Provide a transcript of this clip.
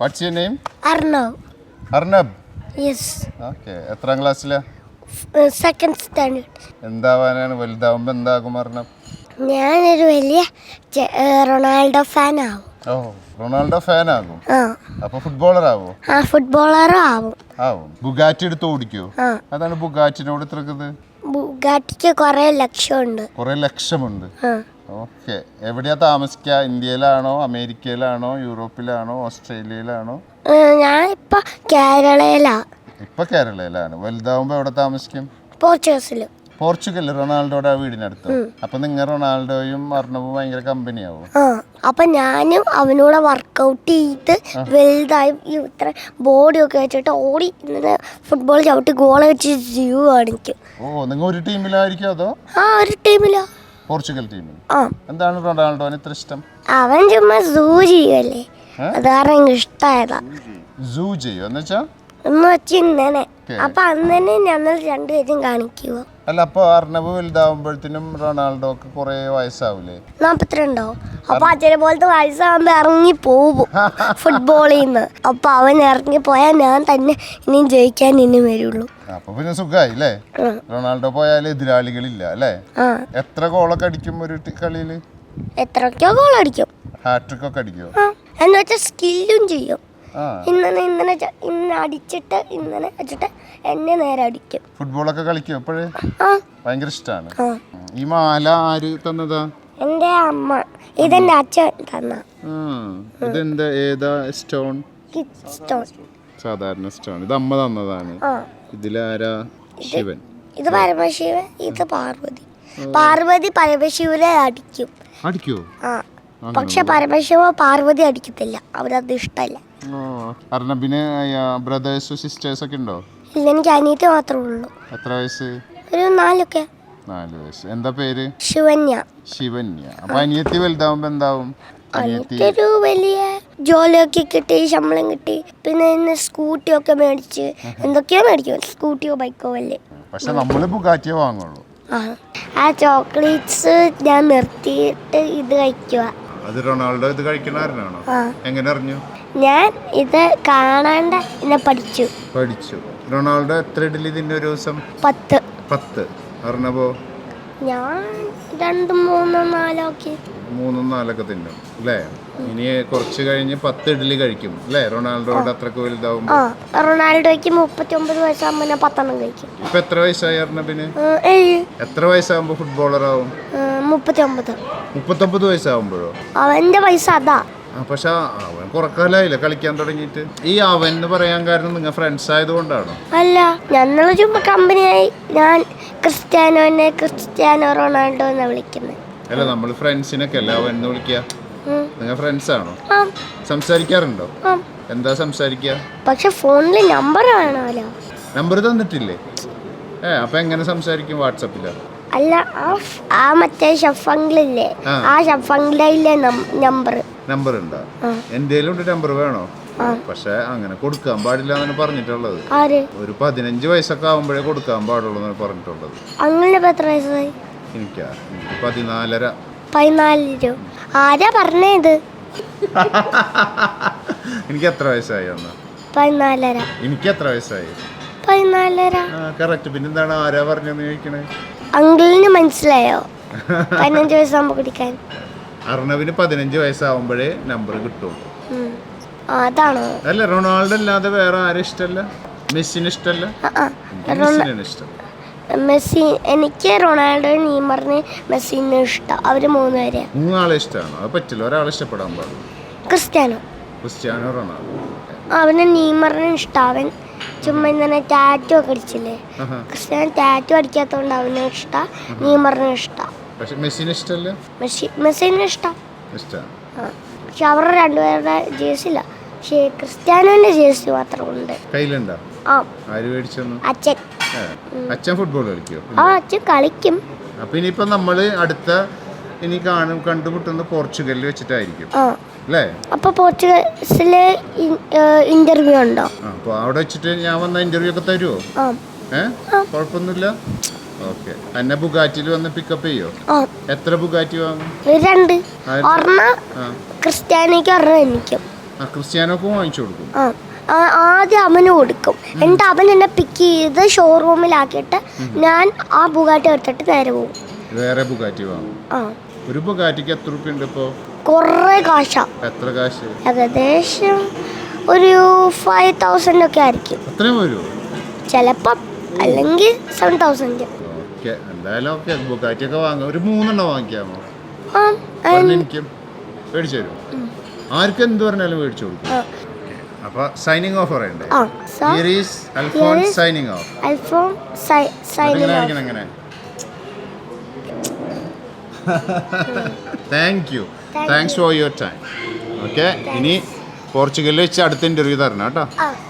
What's your name Arnav Arnab yes okay എത്രാം ക്ലാസ്സിലാ second standard എന്താവാനാണ്? വലുതാവുമ്പോൾ എന്താകും അർണബ്? ഞാനൊരു വലിയ റൊണാൾഡോ ഫാൻ ആവും ഓ റൊണാൾഡോ ഫാൻ ആകും അപ്പൊ ഫുട്ബോളർ ആവോ ആ ഫുട്ബോളറും ആവും. ആവും. ബുഗാറ്റി എടുത്ത് ഓടിക്കോ? അതാണ് ബുഗാറ്റിനോട് ഇത്രക്കുന്നത് ബുഗാറ്റിക്ക് കുറേ ലക്ഷ്യമുണ്ട്. കുറെ ലക്ഷ്യമുണ്ട്. ആ. ഓക്കെ. എവിടെയാ താമസിക്കുക ഇന്ത്യയിലാണോ? അമേരിക്കയിലാണോ? യൂറോപ്പിലാണോ? ഓസ്ട്രേലിയയിലാണോ? ഞാൻ ഞാനിപ്പോൾ കേരളയിലാ. ഇപ്പൊ കേരളയിലാണ്. വലുതാവുമ്പോ എവിടെ താമസിക്കും? പോർച്ചുഗസിലും. പോർച്ചുഗൽ റൊണാൾഡോയുടെ വീടിനടുത്ത്. അപ്പൊ നിങ്ങൾ റൊണാൾഡോയും അർണബും ഭയങ്കര കമ്പനിയാവും? അപ്പൊ ഞാനും അവനോട് വർക്കൗട്ട് ചെയ്ത് വലുതായി ഇത്ര ബോഡി ഒക്കെ വെച്ചിട്ട് ഓടി ഇങ്ങനെ ഫുട്ബോൾ ചവിട്ടി ഗോൾ വെച്ച് ജീവ് കാണിക്കും. ഓ നിങ്ങൾ ഒരു ടീമിലായിരിക്കും അതോ? ആ ഒരു ടീമിലോ പോർച്ചുഗൽ ടീമിൽ ആ. എന്താണ് റൊണാൾഡോന് ഇത്ര ഇഷ്ടം? അവൻ ചുമ്മാ സൂ ചെയ്യുമല്ലേ ഏ? അത് ഇഷ്ടമായതാ. സൂ ചെയ്യോ? എന്ന് എന്ന് വെച്ച് Okay. അപ്പൊ അന്നെ ഞങ്ങൾ രണ്ടുപേരും കാണിക്കുവോ? അല്ല അപ്പൊ അർണവ് വലുതാവുമ്പോഴത്തേനും റൊണാൾഡോക്ക് കുറെ വയസ്സാവൂലേ? നാപ്പത്തിരണ്ടോ? അപ്പൊ അച്ഛനെ പോലത്തെ വയസ്സാകുമ്പോ ഇറങ്ങി പോകും ഫുട്ബോളിൽ നിന്ന് അപ്പൊ അവൻ ഇറങ്ങി പോയാൽ ഞാൻ തന്നെ ഇനിയും ജയിക്കാൻ ഇനി വരുള്ളൂ. അപ്പൊ പിന്നെ സുഖായി അല്ലേ റൊണാൾഡോ പോയാൽ എതിരാളികളില്ല അല്ലേ? എത്ര ഗോളൊക്കെ അടിക്കും ഒരു കളിയിൽ? എത്രയൊക്കെയോ ഗോൾ അടിക്കും ഹാട്രിക് ഒക്കെ അടിക്കുമോ ആ. എന്ന് വെച്ചാൽ സ്കില്ലും ചെയ്യും. ഇന്നലെ ഇന്നലെ ഇന്ന് അടിച്ചിട്ട് ഇന്നലെ വെച്ചിട്ട് എന്നെ നേരെ അടിക്കും. ഫുട്ബോളൊക്കെ കളിക്കും എപ്പോഴേ? ഭയങ്കര ഇഷ്ടമാണ് ഈ മാല ആര് തന്നതാ? എന്റെ അമ്മ. ഇതെന്റെ അച്ഛൻ തന്ന. ഇതെന്താ? ഏതാ സ്റ്റോൺ? സ്റ്റോൺ. സാധാരണ സ്റ്റോൺ. ഇത് അമ്മ തന്നതാണ്. ഇതിലാരാ? ശിവൻ. ഇത് പരമശിവൻ ഇത് പാർവതി. പാർവതി പരമശിവനെ അടിക്കും. അടിക്കോ ആ. പക്ഷെ പരമശിവ പാർവതി അടിക്കത്തില്ല. അവരത് ഇഷ്ടമല്ല. അർണബിന് ബ്രദേഴ്സ് സിസ്റ്റേഴ്സ് ഒക്കെ ഉണ്ടോ? ഇല്ല എനിക്ക് അനിയത്തി മാത്രമേ ഉള്ളൂ. എത്ര വയസ്സ്? ഒരു നാലൊക്കെ. നാല് വയസ്സ്. എന്താ പേര്? ശിവന്യ. ശിവന്യ. അപ്പൊ അനിയത്തി വലുതാവുമ്പോ എന്താവും? ഒരു വലിയ ജോലിയൊക്കെ കിട്ടി ശമ്പളം കിട്ടി. പിന്നെ ഇന്ന് സ്കൂട്ടിയൊക്കെ മേടിച്ച് എന്തൊക്കെയോ മേടിക്കും? സ്കൂട്ടിയോ ബൈക്കോ അല്ലേ പക്ഷെ നമ്മൾ ബുഗാറ്റിയെ വാങ്ങുള്ളൂ. ആ ആ ചോക്ലേറ്റ്സ് ഞാൻ നിർത്തിയിട്ട് ഇത് കഴിക്കുക അത് റൊണാൾഡോ ഇത് കഴിക്കണാരനാണോ എങ്ങനെ അറിഞ്ഞു? ഞാൻ ഇത് കാണാണ്ട് എന്നെ പഠിച്ചു. പഠിച്ചു. റൊണാൾഡോ എത്ര ഇഡ്ഡലി തിന്നു ഒരു ദിവസം? പത്ത്. പത്ത്. അർണബോ ഞാൻ രണ്ട് മൂന്ന് നാലൊക്കെ മൂന്നും നാലൊക്കെ തിന്നും അല്ലേ? ഇനി കുറച്ച് കഴിഞ്ഞ് പത്ത് ഇഡ്ഡലി കഴിക്കും അല്ലേ? റൊണാൾഡോയുടെ അത്രയ്ക്ക് വലുതാവും ആ റൊണാൾഡോയ്ക്ക് മുപ്പത്തി ഒമ്പത് വയസ്സാകുമ്പോൾ ഞാൻ പത്തെണ്ണം കഴിക്കും. ഇപ്പൊ എത്ര വയസ്സായി അർണബിന് എത്ര വയസ്സാകുമ്പോ ഫുട്ബോളർ ആവും? ആ, മുപ്പത്തി ഒമ്പത് മുപ്പത്തൊമ്പത് വയസ്സാകുമ്പോഴോ അവന്റെ പൈസ അതാ. പക്ഷെ അവൻ കുറക്കാലായില്ല? കളിക്കാൻ തുടങ്ങിയിട്ട്. ഈ അവൻ എന്ന് പറയാൻ കാരണം നിങ്ങൾ ഫ്രണ്ട്സ് ആയതുകൊണ്ടാണോ? അല്ല ഞങ്ങൾ ചുമ്മാ കമ്പനിയായി. ഞാൻ ക്രിസ്ത്യാനോനെ ക്രിസ്ത്യാനോ റൊണാൾഡോ എന്നാ വിളിക്കുന്നത് അല്ല നമ്മൾ ഫ്രണ്ട്സിനൊക്കെ അല്ല? അവൻ എന്ന് വിളിക്കുക. നിങ്ങൾ ഫ്രണ്ട്സ് ആണോ? സംസാരിക്കാറുണ്ടോ? എന്താ സംസാരിക്കുക പക്ഷെ ഫോണിൽ നമ്പർ വേണമല്ലോ നമ്പർ തന്നിട്ടില്ലേ? ഏ അപ്പൊ എങ്ങനെ സംസാരിക്കും? വാട്സപ്പില? അല്ല ആ ആ മറ്റേ ഷഫങ്കിളില്ലേ ആ. ആ നമ്പർ നമ്പർ ഉണ്ട്? എന്തേലും ഉണ്ട് നമ്പർ വേണോ? പക്ഷെ അങ്ങനെ കൊടുക്കാൻ പാടില്ല എന്നാണ് പറഞ്ഞിട്ടുള്ളത്. ഒരു പതിനഞ്ച് വയസ്സൊക്കെ ആവുമ്പോഴേ കൊടുക്കാൻ പാടുള്ളൂ എന്നാണ് പറഞ്ഞിട്ടുള്ളത്. അങ്ങനെ എത്ര വയസ്സായി? എനിക്കാ? എനിക്ക് പതിനാലര. പതിനാല് രൂപ ആരാ പറഞ്ഞത് എനിക്ക് എത്ര വയസ്സായി അന്ന്? പതിനാലര. എനിക്ക് എത്ര വയസ്സായി? പതിനാലര. കറക്റ്റ് പിന്നെന്താണ് ആരാ പറഞ്ഞെന്ന് ചോദിക്കണേ? അങ്കിളിന് മനസ്സിലായോ? പതിനഞ്ച് വയസ്സാകുമ്പോ കുടിക്കാൻ. അർണവിന് പതിനഞ്ച് വയസ്സാവുമ്പോഴേ നമ്പർ കിട്ടും. അതാണോ? അല്ല റൊണാൾഡോ അല്ലാതെ വേറെ ആരും ഇഷ്ടല്ല? മെസ്സിന് ഇഷ്ടല്ല? മെസ്സിനാണ് ഇഷ്ടം. മെസ്സി എനിക്ക് റൊണാൾഡോ നീമറിന് മെസ്സിനെ ഇഷ്ടം. അവർ മൂന്ന് പേരെ മൂന്നാളെ ഇഷ്ടമാണോ. അത് പറ്റില്ല. ഒരാളെ ഇഷ്ടപ്പെടാൻ പാടില്ല. ക്രിസ്ത്യാനോ? Cristiano Ronaldo. അവന് നീമറിന് ഇഷ്ടം. അവൻ ചുമ്മാ ഇങ്ങനെ ടാറ്റു ഒക്കെ അടിച്ചില്ലേ. ക്രിസ്ത്യാനോ ടാറ്റു അടിക്കാത്തതുകൊണ്ട് അവനെ ഇഷ്ട നീമറിനെ ഇഷ്ടം. മെസ്സിന് ഇഷ്ടമല്ല മെസ്സി മെസ്സിന് ഇഷ്ടം. പക്ഷെ അവരുടെ രണ്ടുപേരുടെ ജേഴ്സി ഇല്ല പക്ഷേ ക്രിസ്ത്യാനോന്റെ ജേഴ്സി മാത്രമുണ്ട്. കയ്യിലുണ്ടോ? ആ. ആര് മേടിച്ചെന്നു? അച്ഛൻ. അച്ഛൻ ഫുട്ബോൾ കളിക്കോ ആ അച്ഛൻ കളിക്കും. അപ്പൊ ഇനിയിപ്പോ നമ്മൾ അടുത്ത ഇനി കാണും കണ്ടുമുട്ടുന്ന പോർച്ചുഗലിൽ വെച്ചിട്ടായിരിക്കും. അല്ലേ? അപ്പോൾ പോർച്ചുഗൽസിൽ ഇന്റർവ്യൂ ഉണ്ടോ? അപ്പൊ അവിടെ വെച്ചിട്ട് ഞാൻ വന്ന ഇന്റർവ്യൂ ഒക്കെ തരുമോ ആ. ഏ? കുഴപ്പമൊന്നുമില്ല? ഓക്കെ. എന്നെ ബുഗാറ്റിയിൽ വന്ന് പിക്കപ്പ് ചെയ്യോ? എത്ര ബുഗാറ്റി വാങ്ങും? രണ്ട്. ക്രിസ്ത്യാനിക്കും ഒരെണ്ണം എനിക്കും. ആ ക്രിസ്ത്യാനോക്കും വാങ്ങിച്ചു കൊടുക്കും. ആദ്യം അവന് കൊടുക്കും. എന്നിട്ട് അവൻ എന്നെ പിക്ക് ചെയ്ത് ഷോറൂമിലാക്കിയിട്ട് ഞാൻ ആ ബുഗാട്ടി എടുത്തിട്ട് നേരെ പോകും. വേറെ ബുഗാറ്റി വാങ്ങും. ആ. ഒരു ബുഗാറ്റിക്ക് എത്ര റുപ്യ ഉണ്ട് ഇപ്പോ? കുറേ കാശാ. എത്ര കാശ്? ഏകദേശം ഒരു ഫൈവ് തൗസൻഡ് ഒക്കെ ആയിരിക്കും. അത്രയും വരുമോ ചിലപ്പം അല്ലെങ്കിൽ സെവൻ തൗസൻഡ് ഓക്കെ എന്തായാലും ഓക്കെ ബുഗാറ്റിയൊക്കെ വാങ്ങാം. ഒരു മൂന്നെണ്ണം വാങ്ങിക്കാമോ? എനിക്കും. മേടിച്ചു തരും ആർക്കും എന്ത് പറഞ്ഞാലും മേടിച്ചു കൊടുക്കും. അപ്പൊ സൈനിങ് ഓഫ് പറയണ്ടേ? ആ so Here is Alphonse Here is- signing off. ഐഫോൺ സൈൻ എങ്ങനെ thank you Thank thanks for your time okay ഇനി പോർച്ചുഗലിൽ വെച്ച് അടുത്ത ഇന്റർവ്യൂ തരണം കേട്ടോ.